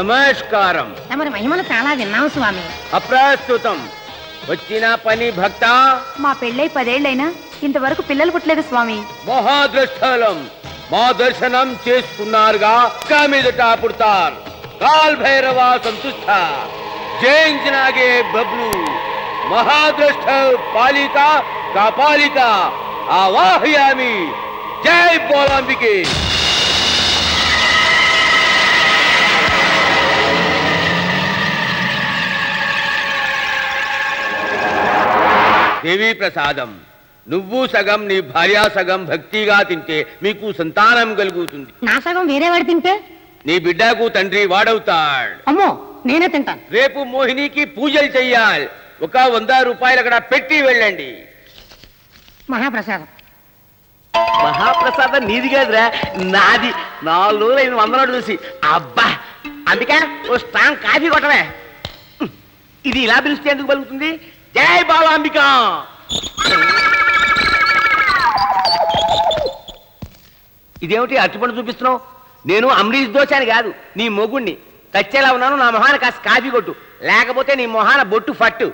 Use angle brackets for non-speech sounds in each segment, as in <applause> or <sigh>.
నమస్కారం. తమరి మహిమను చాలా విన్నాం స్వామి. అప్రస్తుతం. వచ్చిన పని భక్త. మా పెళ్ళై పదేళ్ళైనా ఇంతవరకు పిల్లలు పుట్టలేదు స్వామి. మహాదృష్టలం మా దర్శనం చేసుకున్నారుగా ఇక మీదట పుడతారు. కాల్ భైరవ సంతుష్ట. జయించినాగే బబ్లు. మహాదృష్ట పాలిక కాపాలిక ఆవాహయామి. జై బోలాంబికే. దేవీ ప్రసాదం. నువ్వు సగం నీ భార్య సగం భక్తిగా తింటే మీకు సంతానం కలుగుతుంది. నా సగం వేరే వాడు తింటే? నీ బిడ్డకు తండ్రి వాడవుతాడు. అమ్మో నేనే తింటాను. రేపు మోహినికి పూజలు చెయ్యాలి. ఒక వంద రూపాయలు అక్కడ పెట్టి వెళ్ళండి. మహాప్రసాదం. మహాప్రసాదం నీది కాదురా నాది. నాలుగు రోజులు ఐదు వందలు చూసి. అబ్బా అందుకే ఓ స్ట్రాంగ్ కాఫీ కొట్టవే. ఇది ఇలా పిలిస్తే ఎందుకు పలుకుతుంది? జై బాలాంబిక! ఇదేమిటి అరటిపండు చూపిస్తున్నావు? నేను అమరీష్ దోశ అని కాదు నీ మొగుణ్ణి. కచ్చేలా ఉన్నాను నా మొహాన కాస్త కాఫీ కొట్టు. లేకపోతే నీ మొహాన బొట్టు ఫట్టు.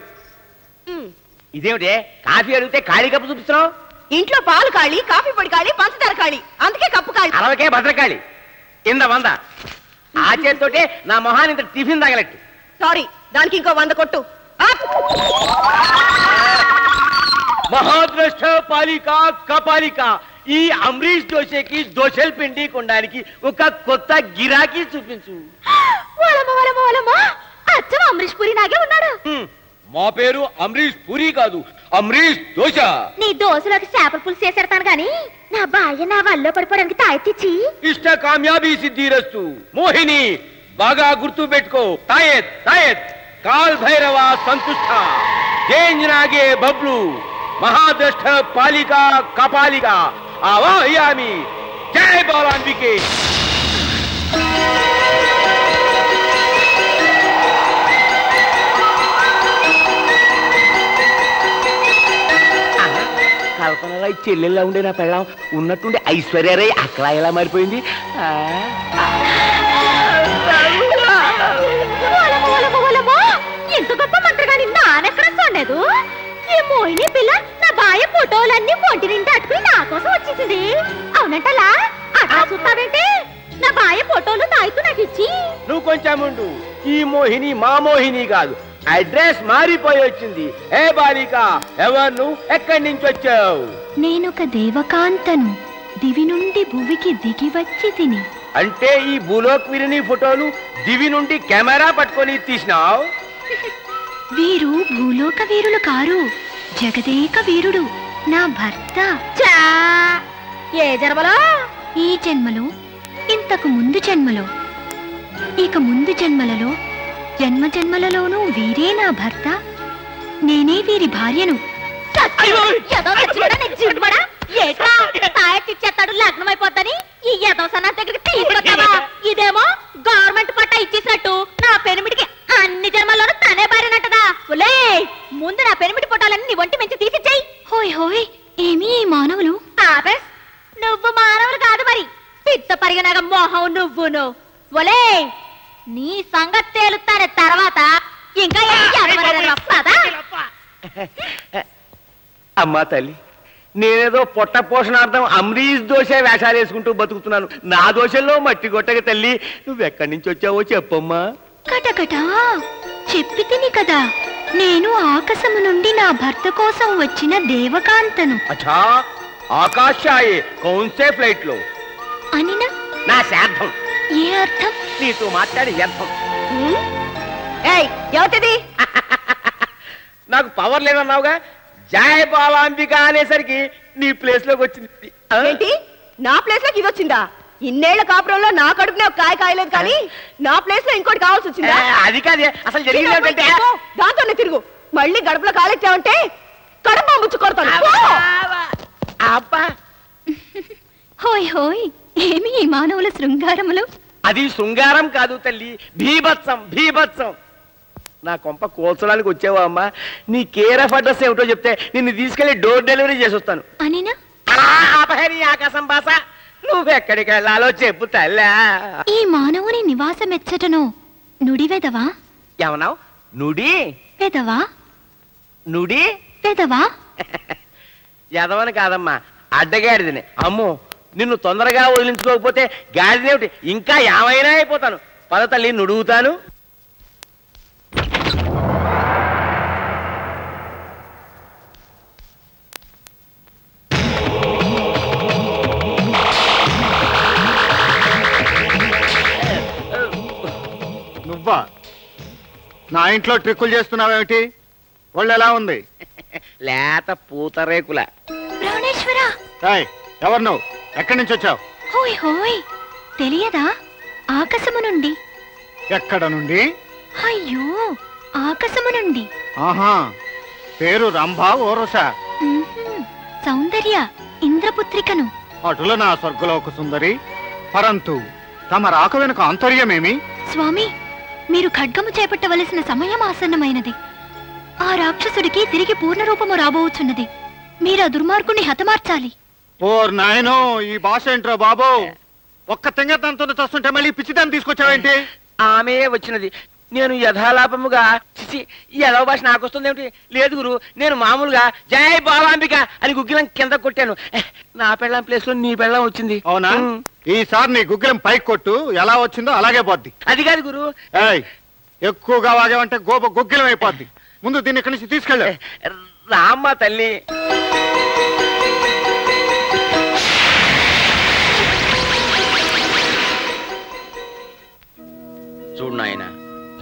ఇదేమిటి? కాఫీ అడిగితే ఖాళీ కప్పు చూపిస్తున్నావు? ఇంట్లో పాలు కాళీ కాఫీ పొడి కాళీ పంచదార కాళీ అందుకే కప్పు కాళీ అరవకే భద్రకాళి. ఇంద వంద. ఆ చేతితోటే నా మొహాన్ని ఇంత టిఫిన్ తగలట్టు. సారీ దానికి ఇంకో వంద కొట్టు! మహాద్రష్ట పాలిక కపాలిక. ఈ అమరీష్ దోశకి దోశలు పిండి కొనడానికి ఒక కొత్త గిరాకీ చూపించు! అచ్చం అమరీష్ పురి నాగే ఉన్నాడు. మా పేరు అమరీష్ పూరి కాదు అమరీష్ దోశ. నీ దోశలోకి చేపల పులుసు చేసేడతాను గాని నా భార్య నా వల్ల పడిపోవడానికి తాయెత్తిచ్చి ఇష్ట కామ్యాబీ సిద్ధిరస్తు. మోహిని బాగా గుర్తు పెట్టుకో. తాయెత్ తాయెత్. కాల్ భైరవ సంతుష్ట. జేంజనాగే బబ్లు. మహాద్రష్ట పాలిక కపాలిక ఆవాహయామి. జై బాలాంబికే. కల్పనలో ఈ చెల్లెల్లా ఉండే నా పెళ్ళం ఉన్నట్టుండి ఐశ్వర్యరాయ్ అక్కడ ఎలా మారిపోయింది! ఇంత గొప్ప మంత్రగాని నానెక్కడ చూడలేదు ఈ మోహిని పిల్ల నా భార్య ఫోటోలన్నీ ఒంటి నిండా అట్టుకుని నా కోసం వచ్చేసింది. అవునంటలా? అట్లా చూస్తావేంటి? నా భార్య ఫోటోలు తాయితూ నాకు ఇచ్చి. నువ్వు కొంచెం ఉండు. ఈ మోహిని మా మోహిని కాదు. అడ్రస్ మారిపోయి వచ్చింది. ఏ బాలిక ఎవరు నువ్వు? ఎక్కడి నుంచి వచ్చావు? నేనొక దేవకాంతను. దివి నుండి భువికి దిగి వచ్చి తిని. అంటే ఈ భూలోక్ విరిని ఫోటోలు దివి నుండి కెమెరా పట్టుకొని తీసినావు? వీరు భూలోక వీరులు కారు. జగదేక వీరుడు నా భర్త. ఏ జన్మలో? ఈ జన్మలో ఇంతకు ముందు జన్మలో. ఇక ముందు జన్మలలో జన్మ జన్మలలోనూ వీరే నా భర్త. నేనే వీరి భార్యను. తాయెత్తిచ్చేస్తాడు లగ్నం అయిపోద్దని ఈ యదో సన్నా దగ్గరికి తీసుకొస్తావా? ఇదేమో గవర్నమెంట్ పట్టా ఇచ్చేసినట్టు. నా పెనిమిటికి అన్ని జన్మల్లోనూ తనే ఒలే! ముందు నా పెనిమిటి ఫోటోలన్నీ నీ ఒంటి మంచి తీసిచ్చాయి. హోయ్ హోయ్ ఏమీ ఈ మానవులు? ఆపేస్ నువ్వు మానవులు కాదు మరి. పిత్త పరిగనగ మోహం నువ్వును. ఒలే నీ సంగతి తేలుతానే తర్వాత ఇంకా. అమ్మా తల్లి నేనేదో పొట్ట పోషణార్థం అమరీష్ దోశ వేషాలు వేసుకుంటూ బతుకుతున్నాను. నా దోశల్లో మట్టి కొట్టక తల్లి నువ్వెక్కడి నుంచి వచ్చావో చెప్పమ్మా. కటకటా చెప్పి తిని కదా. నేను ఆకాశము నుండి నా భర్త కోసం వచ్చిన దేవకాంతను. అచ్చా ఆకాశాయే కౌన్సే ఫ్లైట్లో అనిన? నా శార్థం. ఏ అర్థం? నీతో మాట్లాడి వ్యర్థం. ఏయ్ నాకు పవర్ లేదన్నావుగా? జయ బాలాంబిక అనేసరికి నీ ప్లేస్లోకి వచ్చింది? ఏంటి? నా ప్లేస్లోకి ఇది వచ్చిందా ఇన్నేళ్ళ కాపురంలో నా కడుపునే ఒక కాయ కాయలేదు కానీ నా ప్లేస్లో ఇంకోటి కావాల్సి వచ్చిందా? అది కాదే. అసలు జరిగింది ఏంటంటే తిరుగు, దాంతోనే తిరుగు. మళ్ళీ గడపలో కాలెచ్చావంటే కడుపు పంపించు కొడతాను. అబ్బా హోయ్ హోయ్. ఏమి ఈ మానవుల శృంగారములు? అది శృంగారం కాదు తల్లి భీభత్సం భీభత్సం. నా కొంప కోల్చడానికి వచ్చావా అమ్మా? నీ కేర్ ఆఫ్ అడ్రస్ ఏమిటో చెప్తే నిన్ను తీసుకెళ్ళి డోర్ డెలివరీ చేసి వస్తాను అనినా ఆపహరి ఆకాశం బాస. నువ్వెక్కడికి వెళ్ళాలో చెప్పు తల్లా. ఈ మానవుని నివాసమెచ్చటనో నుడి వెదవా? ఏమన్నావు? నుడి? వెదవా? నుడి? వెదవా? ఎదవని కాదమ్మా అడ్డగాడిదని. అమ్మో నిన్ను తొందరగా వదిలించుకోకపోతే గాడిదేమిటి ఇంకా ఏమైనా అయిపోతాను. పద తల్లి నుడుగుతాను. ఇంట్లో ట్రిక్కులు చేస్తున్నావేమిటి? ఒళ్ళు ఎలా ఉంది? లేత పూతరేకుల ప్రాణేశ్వర ఏయ్, ఎవరు నువ్వు? ఎక్కడి నుంచి వచ్చావు? హోయ్ హోయ్ తెలియదా? ఆకాశము నుండి. ఎక్కడ నుండి? అయ్యో ఆకాశము నుండి. ఆహా పేరు రంభా ఓరస. ఉహుం, సౌందర్య ఇంద్రపుత్రికను. అటుల నా స్వర్గలోక సుందరి పరంతు తమ రాక వెనుక ఆంతర్యమేమి? స్వామి మీరు ఖడ్గము చేపట్టవలసిన సమయం ఆసన్నమైనది. ఆ రాక్షసుడికి తిరిగి పూర్ణరూపము రాబోచున్నది. మీరు ఆ దుర్మార్గుణ్ణి హతమార్చాలి. ఓర్ నాయనో ఈ భాష ఏంట్రా బాబు? ఒక్క తెంగతంతో చస్తుంటే మళ్ళీ పిచ్చిదాన్ని తీసుకొచ్చావేంటి? ఆమె వచ్చినది. నేను యథాలాపముగా చిచి ఈ యదవ భాష నాకు వస్తుంది ఏమిటి? లేదు గురు నేను మామూలుగా జై బాలాంబిక అని గుగ్గిలం కింద కొట్టాను. నా పెళ్ళం ప్లేస్లో నీ పెళ్ళం వచ్చింది. అవునా? ఈసారి నీ గుగ్గిలం పైకి కొట్టు. ఎలా వచ్చిందో అలాగే పోద్ది. అది కాదు గురు. ఏయ్ ఎక్కువగా వాగేవంటే గోప గుగ్గిలం అయిపోద్ది. ముందు దీన్ని ఇక్కడి నుంచి తీసుకెళ్ళు. రామ్మ తల్లి. చూడు నాయన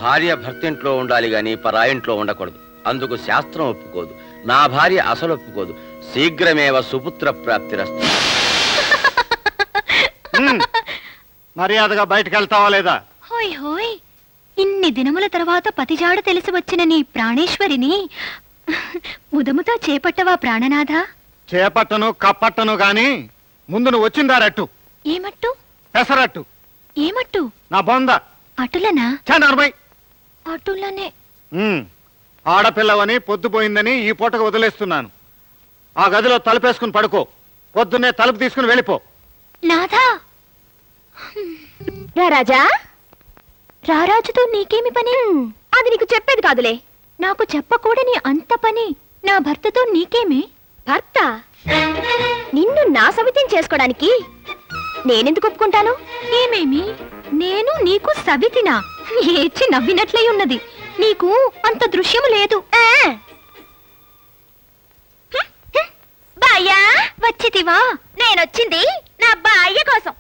భార్య భర్తింట్లో ఉండాలి గాని పరాయింట్లో ఉండకూడదు. అందుకు శాస్త్రం ఒప్పుకోదు. నా భార్య అసలు ఒప్పుకోదు. శీఘ్రమేవ సుపుత్ర ప్రాప్తిరస్తు. ఉమ్. మర్యాదగా బయటకు వెళ్తావా లేదా? హోయ్ హోయ్. ఇన్ని దినముల తర్వాత పతిజాడ తెలిసి వచ్చిన నీ ప్రాణేశ్వరిని ముదముతో చేపట్టవా ప్రాణనాథ? చేపట్టను కప్పట్టను గాని ముందు నువ్వు వచ్చిందా రట్టు? ఏమట్టు? పెసరట్టు. ఏమట్టు? నా బొంద. అటులనా? చనర్మై అటులనే. ఆడపిల్లవని పొద్దుపోయిందని ఈ పూటకు వదిలేస్తున్నాను. ఆ గదిలో తలుపేసుకుని పడుకో. పొద్దున్నే తలుపు తీసుకుని వెళ్ళిపో. నాథా. రాజా. రారాజుతో నీకేమి పని? అది నీకు చెప్పేది కాదులే. నాకు చెప్పకూడని అంత పని నా భర్తతో నీకేమి? భర్త? నిన్ను నా సవితం చేసుకోవడానికి నేనెందుకు ఒప్పుకుంటాను? ఏమేమి? నేను నీకు సవితినా? ఏడ్చి నవ్వినట్లయి ఉన్నది. నీకు అంత దృశ్యము లేదు. బాయ్యా. వచ్చితివా? నేనొచ్చింది నా బాయ్య కోసం.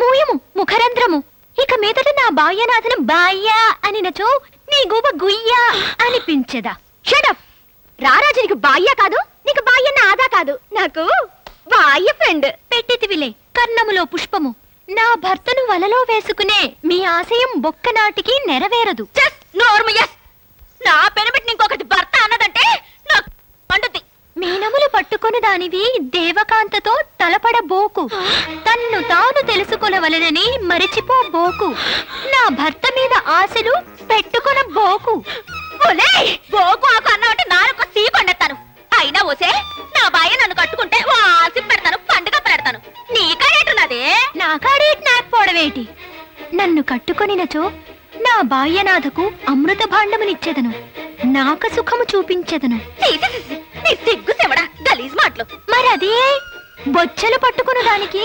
మూయము ముఖరంధ్రము. ఇక మీదట నా బాయ్యనాథను బాయ్యా అనినచో నీ గూబ గుయ్యా అనిపించదా. షడప్ రారాజు నీకు బాయ్య కాదు నీకు బాయ్య నాదా కాదు. నాకు బాయ్య ఫ్రెండ్ పెట్టితివిలే కర్ణములో పుష్పము. నా భర్తను వలలో వేసుకునే మీ ఆశయం బొక్కనాటికి నెరవేరదు. నా పెనబెట్టి ఇంకొకటి భర్త మీనములు పట్టుకొని దానివి దేవకాంతతో తలపడబోకు తన్ను తాను తెలుసుకొనవలెనని మరిచిపోబోకు నా భర్త మీద ఆశలు పెట్టుకొనబోకు బోకు. ఆకు అన్నావంటే నాలుగు సీ పండెత్తాను అయినా ఓసే నా బాయ్య నన్ను కట్టుకుంటే వాసి పెడతాను పండుగ పెడతాను. నీకేటున్నదే నా కాడే నాకపోవడమేటి నన్ను కట్టుకొనినచో నా బాయ్యనాథకు అమృత భాండమునిచ్చెదను నాక సుఖము చూపించెదను. నీ సిగ్గు గలీజ్ మాటలు. మరదే బొచ్చెలు పట్టుకుని దానికి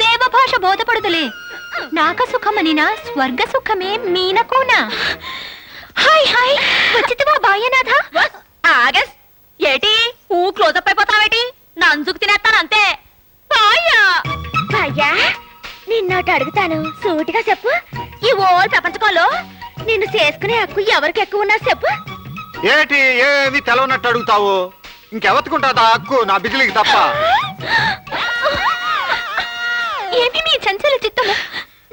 దేవభాష బోధపడుదులే నాక సుఖమనినా స్వర్గ సుఖమే మీనకోనా? Hi hi. వచ్చితివా బాయ్యనాథ? వస్, ఆగస్. ఏటి? ఊ క్లోజప్ అయిపోతావేటి? నంజుకు తినేస్తాను అంతే. బాయ్యా. బాయ్యా నిన్నోటి అడుగుతాను. సూటిగా చెప్పు. ఈ ఓల్ ప్రపంచకంలో నిన్ను చేసుకునే హక్కు ఎవరికి ఎక్కువ ఉన్నా చెప్పు. ఏటి? ఏమి తెలవనట్టు అడుగుతావు? ఇంకెవతుకుంటాదా హక్కు నా బిజిలీకి తప్ప. ఏమి మీ చంచల చిత్తము?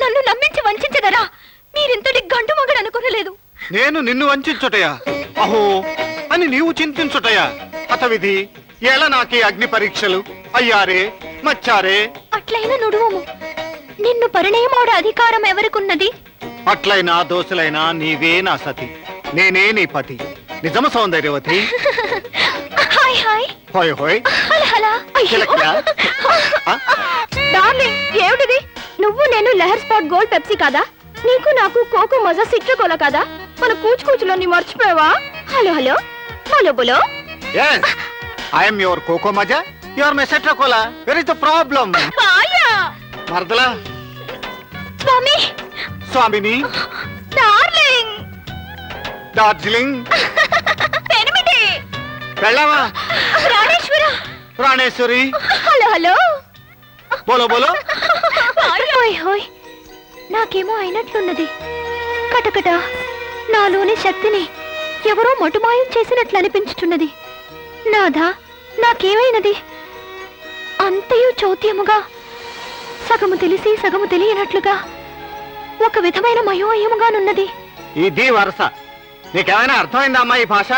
నన్ను నమ్మించి వంచదరా మీరింతటి గండు మగడు అనుకోనలేదు. నేను నిన్ను వంచుటయా అహో అని నీవు చింతించుటయా? హతవిధి ఎలా నాకే అగ్ని పరీక్షలు? అయ్యారే మచ్చారే? అట్లైన నుడువము. నిన్ను పరిణయమాడ అధికారం ఎవరికున్నది? అట్లైనా దోశలైనా నీవే నా సతి. నేనే నీ పతి. నిజమ సౌందర్యవతి. <laughs> హాయ్ హోయ్. చిలకలా? ఆ? డార్లింగ్ ఏమిటిది? నువ్వు నేను లెహర్ స్పాట్ గోల్డ్ పెప్సీ కాదా? నీకు నాకు కోకో మజా సిట్రకోల కదా? మన కూచు కూచులో నీ మర్చిపోయావా? Hello hello. హలో బోలో. ఎస్ ఐఎమ్ యువర్ కోకో మజా యువర్ మై సెట్రకోలా వెర్ ఇస్ ద ప్రాబ్లం బాయా మరదలా. స్వామి. స్వామిని. డార్లింగ్. డార్జిలింగ్. వెళ్ళావా? రాణేశ్వర. ప్రాణేశ్వరి హలో హలో. బోలో బోలో. హోయ్ హోయ్ నాకేమో అయినట్లున్నది. కటకట నాలోని శక్తిని ఎవరో మటుమాయం చేసినట్లు అనిపించుచున్నది నాథా నాకేమైనది? అంతయు చౌత్యముగా సగము తెలిసి సగము తెలియనట్లుగా ఒక విధమైన మయోమయముగానున్నది. ఇది వరుస. నీకేమైనా అర్థమైందా అమ్మా ఈ భాష?